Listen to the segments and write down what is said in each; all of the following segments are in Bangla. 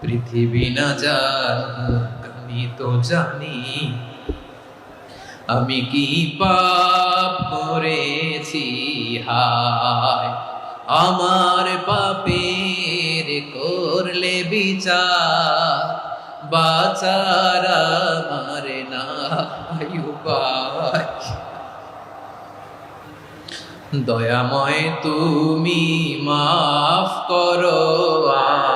পৃথিবী না জানুক আমি তো জানি। আমি কি পাপ করেছি? হায়, আমার পাপের করলে বিচার। বাচার আমার উপায়। দয়াময় তুমি মাফ করো আমায়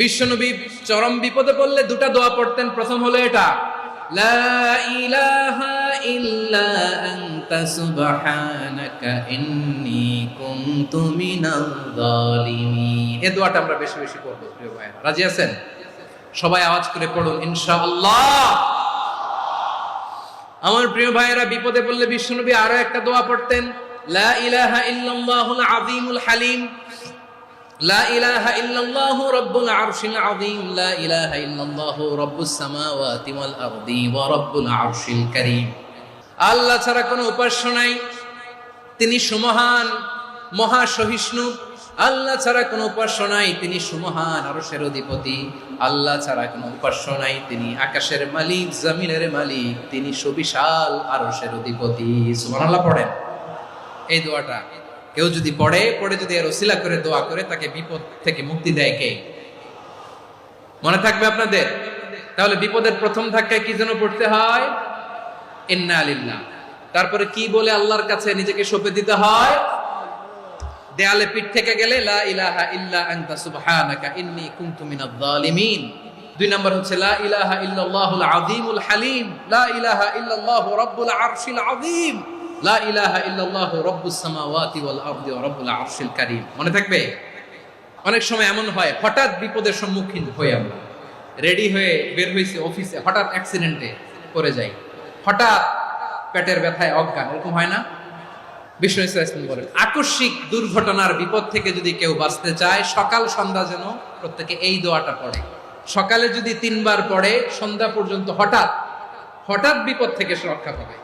বিশ্বনবী চরম বিপদে পড়লে দুটা দোয়া পড়তেন। প্রথম হলো এটা, লা ইলাহা ইল্লা দোয়াটা আমরা বেশি বেশি প্রিয় রাজি আছেন? সবাই আওয়াজ করে পড়ুন আমার প্রিয় ভাইয়েরা, বিপদে পড়লে বিশ্বনবী আরও একটা দোয়া পড়তেন, লা ইলাহা হালিম। লা ইলাহা ইল্লাল্লাহু রাব্বুল আরশিল আযীম, লা ইলাহা ইল্লাল্লাহু রাব্বুস সামাওয়াতি ওয়াল আরদি ওয়া রাব্বুল আরশিল কারীম। আল্লাহ ছাড়া কোনো উপাস্য নাই। তিনি সুমহান, মহা সহিষ্ণু। আল্লাহ ছাড়া কোনো উপাস্য নাই। তিনি সুমহান আরশের অধিপতি। আল্লাহ ছাড়া কোনো উপাস্য নাই। তিনি আকাশের মালিক, জমিনের মালিক। তিনি সুবিশাল আরশের অধিপতি। সুবহানাল্লাহ পড়েন। এই দোয়াটা কেউ যদি পড়ে পড়ে যদি এর ওসিলা করে, দোয়া করে, তাকে বিপদ থেকে মুক্তি দেয় কে? মনে থাকবে আপনাদের? তাহলে বিপদের প্রথম ধাক্কায় কি যেন পড়তে হয়? ইন্না আলিল্লাহ তারপরে কি বলে আল্লাহর কাছে নিজেকে সঁপে দিতে হয়? দেয়ালে পিঠ থেকে গেলে, লা ইলাহা ইল্লা আনতা সুবহানাকা ইন্নী কুনতু মিনাজ জালিমিন দুই নম্বর হচ্ছে, লা ইলাহা ইল্লাল্লাহুল আযীমুল হালিম। লা ইলাহা ইল্লাল্লাহু রাব্বুল আরশিল আযীম। লা ইলাহা ইল্লাল্লাহু রাব্বুস সামাওয়াতি ওয়াল আরদি ওয়া রাব্বুল আরশিল কারীম। মনে থাকবে? অনেক সময় এমন হয়, হঠাৎ বিপদের সম্মুখীন হই আমরা। রেডি হয়ে বের হয়েছে অফিসে, হঠাৎ অ্যাক্সিডেন্টে পড়ে যাই। হঠাৎ পেটের ব্যথায় অজ্ঞান, এরকম হয় না? বিষ্ণু ইসলাম বলেন, আকস্মিক দুর্ঘটনার বিপদ থেকে যদি কেউ বাঁচতে চায়, সকাল সন্ধ্যা যেন প্রত্যেকে এই দোয়াটা পড়ে। সকালে যদি তিনবার পড়ে, সন্ধ্যা পর্যন্ত হঠাৎ হঠাৎ বিপদ থেকে সে রক্ষা পাবে।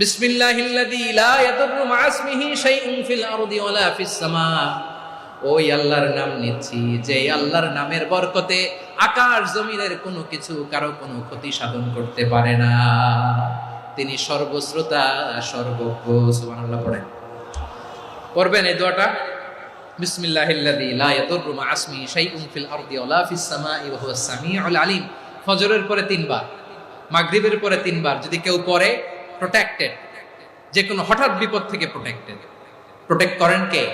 বিসমিল্লাহিল্লাযী লা ইয়াদুররু মা ইসমিহি শাইউন ফিল আরদি ওয়ালা ফিস সামা। ওই আল্লাহর নাম নিচ্ছি, যে আল্লাহর নামের বরকতে আকাশ জমিনের কোনো কিছু কারও কোনো ক্ষতি সাধন করতে পারে না। তিনি সর্বশ্রোতা, সর্বজ্ঞ, সুবহানাল্লাহ পড়েন। পড়বেন এই দোয়াটা? বিসমিল্লাহিল্লাযী লা ইয়াদুররু মা আসমি শাইউন ফিল আরদি ওয়ালা ফিস সামাই ওয়া হুয়াস সামিউল আলিম। ফজরের পরে তিনবার, মাগরিবের পরে তিনবার, যদি কেউ পড়ে প্রোটেক্টেড যে কোনো হঠাৎ বিপদ থেকে প্রোটেক্টেড প্রোটেক্ট করেন কে?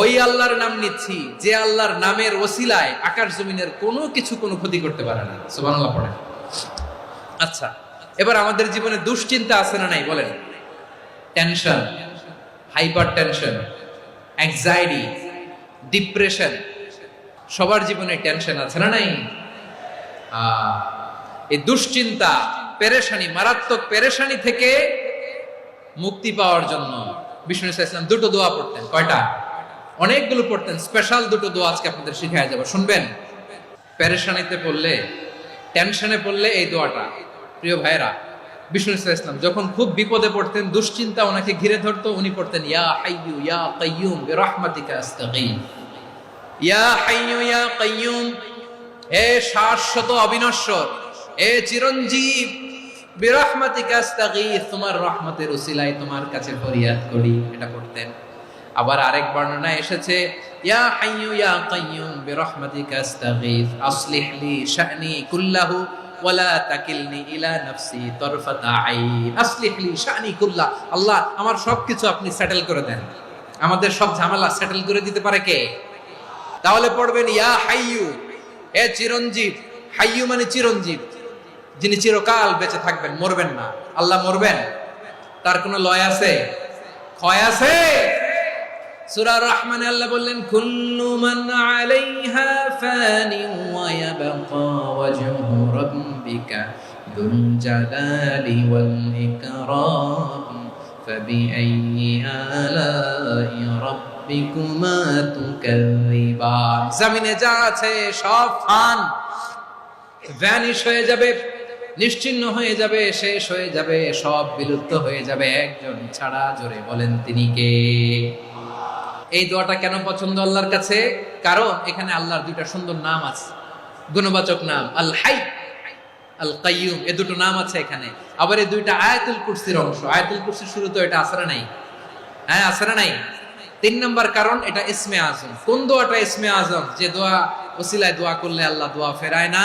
ওই আল্লাহর নাম নিচ্ছি, যে আল্লাহর নামের ওসিলায় আকাশ জমিনের কোনো কিছু কোনো ক্ষতি করতে পারে না। সুবহানাল্লাহ পড়েন। আচ্ছা এবার আমাদের জীবনে দুশ্চিন্তা আছে না নাই, বলেন। Tension hyper tension anxiety depression সবার জীবনে টেনশন আছে না নাই? এই দুশ্চিন্তা পেরেশানি, মারাত্মক পেরেশানি থেকে মুক্তি পাওয়ার জন্য বিষ্ণু ইসলাম দুটো দোয়া পড়তেন। কয়টা? অনেকগুলো পড়তেন। স্পেশাল দুটো দোয়া আজকে আপনাদের শিখায় যাব। শুনবেন? পেরেশানিতে পড়লে, টেনশনে পড়লে এই দোয়াটা। প্রিয় ভাইরা বিষ্ণু ইসলাম যখন খুব বিপদে পড়তেন, দুশ্চিন্তা ওনাকে ঘিরে ধরতো, উনি পড়তেন, ইয়া হাইয়ু ইয়া কাইয়ুম বিরহমাতিকা আস্তাগীথ ইয়া হাইয়ু ইয়া কাইয়ুম হে শাশ্বত অবিনশ্বর হে চিরঞ্জীব তোমার রহমতের উসিলায় তোমার কাছে ফরিয়াদ করি, এটা করতেন। আবার আরেক বর্ণনায় এসেছে, ইয়া হাইয়ু ইয়া কাইয়ুম, বিরহমাতিকা আস্তাগীথ আসলিহ লি শা'নি কুল্লাহু, ওয়ালা তাকিলনি ইলা নাফসি তরফাতা আইন। আসলিহ লি শা'নি কুল্লাহ, আল্লাহ, আমার সবকিছু আপনি সেটেল করে দেন। আমাদের সব ঝামেলা সেটেল করে দিতে পারে কে? তাহলে পড়বেন, ইয়া হাইয়ু, এ চিরঞ্জীব, হাইয়ু মানে চিরঞ্জীব। যিনি চিরকাল বেঁচে থাকবেন মরবেন না আল্লাহ মরবেন তার কোনো লয় আছে ক্ষয় আছে সূরা রহমানে আল্লাহ বললেন কুল্লু মান আলাইহা ফানি ওয়া ইয়াবকা ওয়াজহু রাব্বিকা যুল জালালি ওয়াল ইকরাম فبأي آلاء ربكما تكذبان জমিনে যা আছে সব ফান ভ্যানিশ হয়ে যাবে নিশ্চিন্ন হয়ে যাবে, শেষ হয়ে যাবে, সব বিলুপ্ত হয়ে যাবে। একজন ছাড়া জোরে বলেন তিনি কে? এই দোয়াটা কেন পছন্দ আল্লাহর কাছে? কারণ এখানে আল্লাহর দুইটা সুন্দর নাম আছে। গুণবাচক নাম আল হাই আল কাইয়ুম এ দুটো নাম আছে এখানে। আবার এই দুইটা আয়াতুল কুরসির অংশ। আয়াতুল কুরসির শুরু তো এটা আসরে নাই। হ্যাঁ আসরে নাই। তিন নম্বর কারণ এটা ইসমে আজম। কোন দোয়াটা ইসমে আজম? যে দোয়া, ওসিলায় দোয়া করলে আল্লাহ দোয়া ফেরায় না।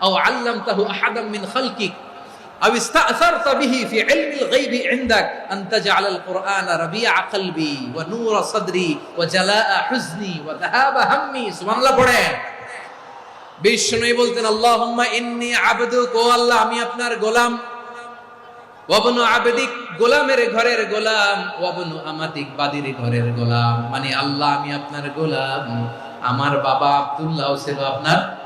আও আল্লাম তাহু আল্লাহ, আমি আপনার গোলাম। ওয়াবনু আবেদিক গোলামের ঘরের গোলাম ওয়াবনু আমাদিক বাদির ঘরের গোলাম। মানে আল্লাহ, আমি আপনার গোলাম। আমার বাবা আব্দুল্লাহ ছিল আপনার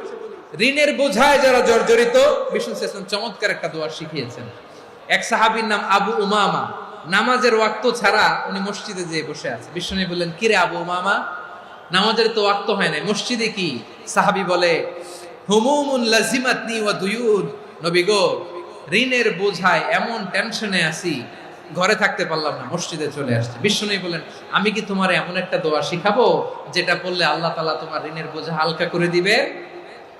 ঋণের বোঝায় যারা জর্জরিত বিষ্ণু ইসলাম চমৎকার একটা দোয়া শিখিয়েছেন। এক সাহাবীর নাম আবু উমামা। নামাজের ওয়াক্ত ছাড়া উনি মসজিদে যেয়ে বসে আছে। বিষ্ণু বললেন কিরে আবু উমামা? নামাজের তো ওয়াক্ত হয় নাই। মসজিদে কি? সাহাবি বলে, হুমুমুন লাজিমাতনি ওয়া দুয়ুদ নবী গো, ঋণের বোঝায় এমন টেনশনে আছি, ঘরে থাকতে পারলাম না, মসজিদে চলে আসছে। বিষ্ণু বলেন আমি কি তোমার এমন একটা দোয়া শিখাবো, যেটা পড়লে আল্লাহ তালা তোমার ঋণের বোঝা হালকা করে দিবে?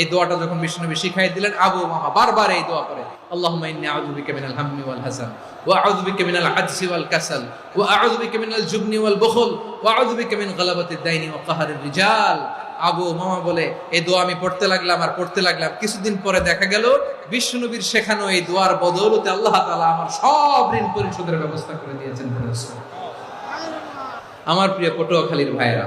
এই দোয়াটা যখন বিষ্ণুনবী শিখাই দিলেন, আবু মামা বারবার এই দোয়া করে, আল্লাহুম্মা আউযু বিকা মিনাল হাম্মি ওয়াল ওয়া আউযু বিকা মিনাল ওয়াল কাসাল, ওয়া আউযু বিকা মিনাল জুবনি ওয়াল বুখল, ওয়া আউযু বিকা মিন দাইনি ওয়া রিজাল। আবু মামা বলে, এই দোয়া আমি পড়তে লাগলাম আর পড়তে লাগলাম। কিছুদিন পরে দেখা গেল বিষ্ণুনবীর শেখানো এই দোয়ার বদৌলতে আল্লাহ তাআলা আমার সব ঋণ পরিশোধের ব্যবস্থা করে দিয়েছেন। আমার প্রিয় পটুয়াখালীর ভাইরা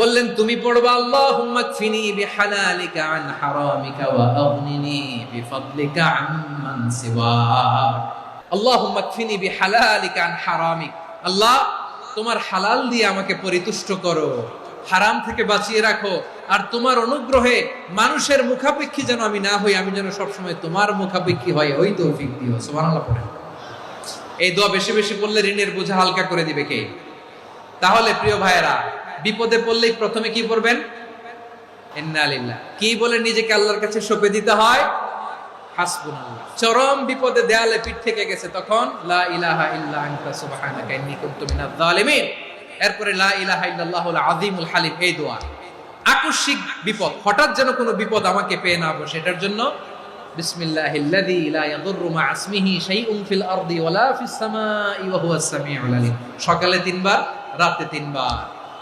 বললেন, তুমি পড়বা, আল্লাহুম্মা কফিনি বিহালালিকা আন হারামিকা ওয়া আগনিনি বিফadlika আম্মান সিওয়াক। আল্লাহুম্মা কফিনি বিহালালিকা আন হারামিক। আল্লাহ, তোমার হালাল দিয়ে আমাকে পরিতুষ্ট করো, হারাম থেকে বাঁচিয়ে রাখো, আর তোমার অনুগ্রহে মানুষের মুখাপেক্ষী যেন আমি না হই, আমি যেন সবসময় তোমার মুখাপেক্ষী হয় ওই তৌফিক দিও, সুবহানাল্লাহ পড়েন। এই দোয়া বেশি বেশি পড়লে ঋণের বোঝা হালকা করে দিবে কে? তাহলে প্রিয় ভাইয়েরা বিপদে পড়লেই প্রথমে কি পড়বেন? ইন্নালিল্লাহ। কি বলে নিজেকে আল্লাহর কাছে সঁপে দিতে হয়? চরম বিপদে দেয়ালে পিঠ থেকে গেছে তখন, লা ইলাহা ইল্লা আনতা সুবহানাকা ইন্নী কুনতু মিনাজ জালিমিন এরপরে লা ইলাহা ইল্লাল্লাহুল আযীমুল হালিম, এই দোয়া। আকস্মিক বিপদ, হঠাৎ যেন কোনো বিপদ আমাকে পেয়ে না বসে, এটার জন্য বিসমিল্লাহিল্লাযী লা ইয়াদুররু মা ইসমিহি শাইউন ফিল আরদি ওয়ালা ফিস সামাই ওয়া হুয়াস সামিউল আলিম। সকালে তিনবার, রাতে তিনবার।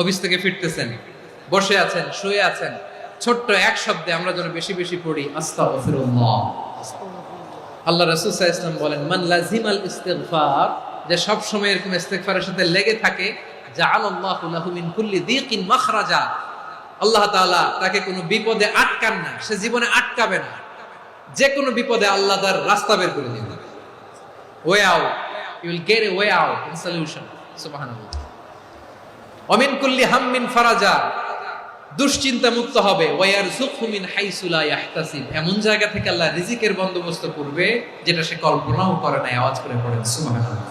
অফিস থেকে ফিরতেছেন। বসে আছেন, শুয়ে আছেন। ছোট্ট এক শব্দে আমরা যেন বেশি বেশি পড়ি আল্লাহ আলাইহি ওয়াসাল্লাম বলেন, মান লাজিমাল ইস্তিগফার যে সব সময় এরকম ইস্তেগফারের সাথে লেগে থাকে, জাআলাল্লাহু লাহু মিন কুল্লি দিকিন মাখরাজা। আল্লাহ তাআলা তাকে কোনো বিপদে আটকান না, সে জীবনে আটকাবে না। যে কোনো বিপদে আল্লাহ তার রাস্তা বের করে দিবেন। Way out you get a way out in solution সুবহানাল্লাহ। অমিন কুল্লি হাম্মিন ফারাজা। দুশ্চিন্তা মুক্ত হবে। ওয়ার মিন হাইসুলা ইয়াহতাসিব। এমন জায়গা থেকে আল্লাহ রিজিকের বন্দোবস্ত করবে যেটা সে কল্পনাও করে নাই আওয়াজ করে পড়েন সুবহানাল্লাহ।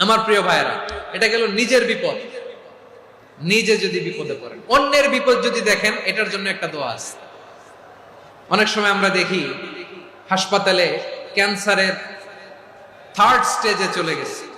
আমার প্রিয় ভাইয়েরা এটা গেল নিজের বিপদ। নিজে যদি বিপদে পড়েন। অন্যের বিপদ যদি দেখেন এটার জন্য একটা দোয়া আছে। অনেক সময় আমরা দেখি হাসপাতালে ক্যান্সারের থার্ড স্টেজে চলে গেছে।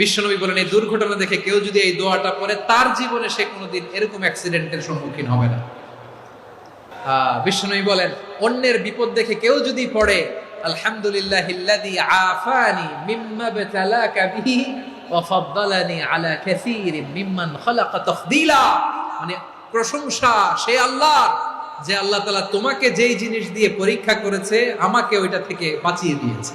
বিশ্বনবী বলেন, এই দুর্ঘটনা দেখে কেউ যদি এই দোয়াটা পড়ে, তার জীবনে সে কোনোদিন এরকম অ্যাক্সিডেন্টের সম্মুখীন হবে না। বিশ্বনবী বলেন, অন্যের বিপদ দেখে কেউ যদি পড়ে আলহামদুলিল্লাহ আফানি মিম্মা বিহি আলা মিম্মান খালাকা তাফদীলা। মানে প্রশংসা, সে আল্লাহ যে আল্লাহ তাআলা তোমাকে যেই জিনিস দিয়ে পরীক্ষা করেছে, আমাকে ওইটা থেকে বাঁচিয়ে দিয়েছে।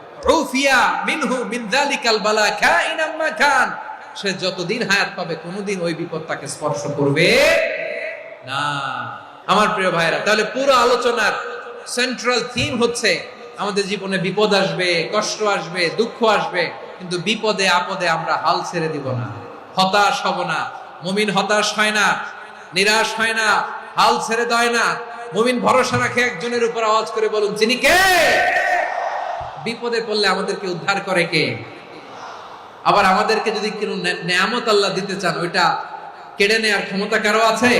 মিনহু মিন দালিকাল বালা কাইনাম সে যতদিন হায়াত পাবে, কোনোদিন ওই স্পর্শ করবে না। আমার প্রিয় ভাইরা তাহলে পুরো আলোচনার সেন্ট্রাল থিম হচ্ছে, আমাদের জীবনে বিপদ আসবে, কষ্ট আসবে, দুঃখ আসবে, কিন্তু বিপদে আপদে আমরা হাল ছেড়ে দিব না। হতাশ হব না। মুমিন হতাশ হয় না, নিরাশ হয় না, হাল ছেড়ে দেয় না। মুমিন ভরসা রাখে একজনের উপর আওয়াজ করে বলুন, যিনি কে? বিপদে পড়লে আমাদেরকে উদ্ধার করে কে? আবার আমাদেরকে যদি কোনো নেয়ামত আল্লাহ দিতে চান, ওইটা কেড়ে নেওয়ার ক্ষমতা কারও আছে?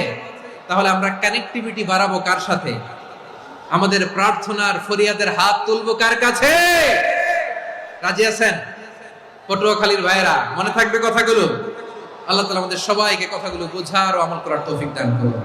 তাহলে আমরা কানেক্টিভিটি বাড়াবো কার সাথে? আমাদের প্রার্থনার ফরিয়াদের হাত তুলবো কার কাছে? রাজি আছেন? পটুয়াখালীর ভাইয়েরা, মনে থাকবে কথাগুলো? আল্লাহ তালা আমাদের সবাইকে কথাগুলো বোঝার ও আমল করার তৌফিক দান করুন।